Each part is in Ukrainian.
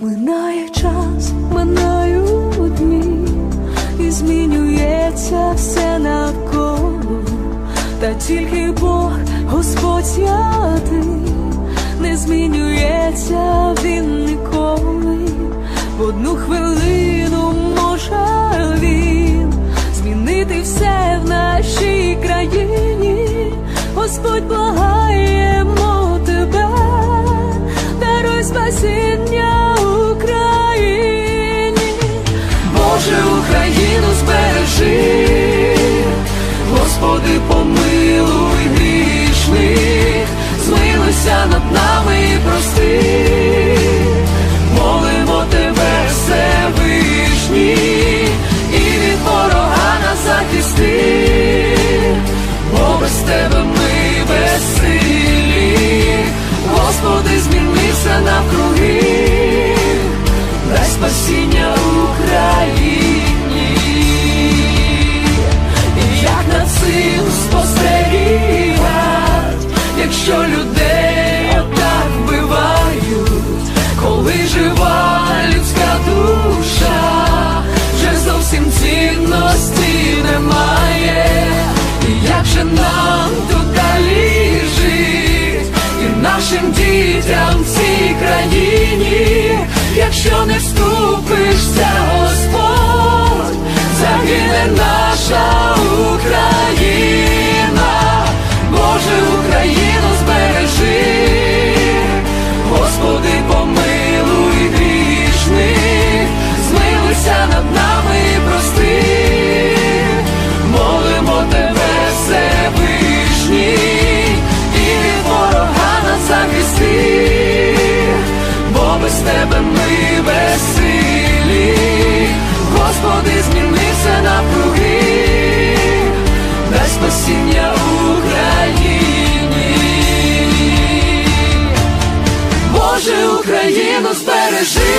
Минає час, минають дні, і змінюється все навколо, та тільки Бог, Господь святий, не змінюється він ніколи. В одну хвилину може він змінити все в нашій країні. Господь благаємо і прости. Молимо тебе, Всевишній, і від ворога нас захисти, бо без тебе ми безсилі, Господи, змінився навкруги, дай спасіння Україні, зовсім немає, і як же нам тут далі жить, і нашим дітям в цій країні, якщо не вступишся, нас бо без тебе ми безсилі, Господи, змінився навкруги, дай спасіння Україні. Боже, Україну збережи,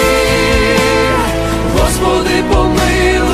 Господи, помилуй.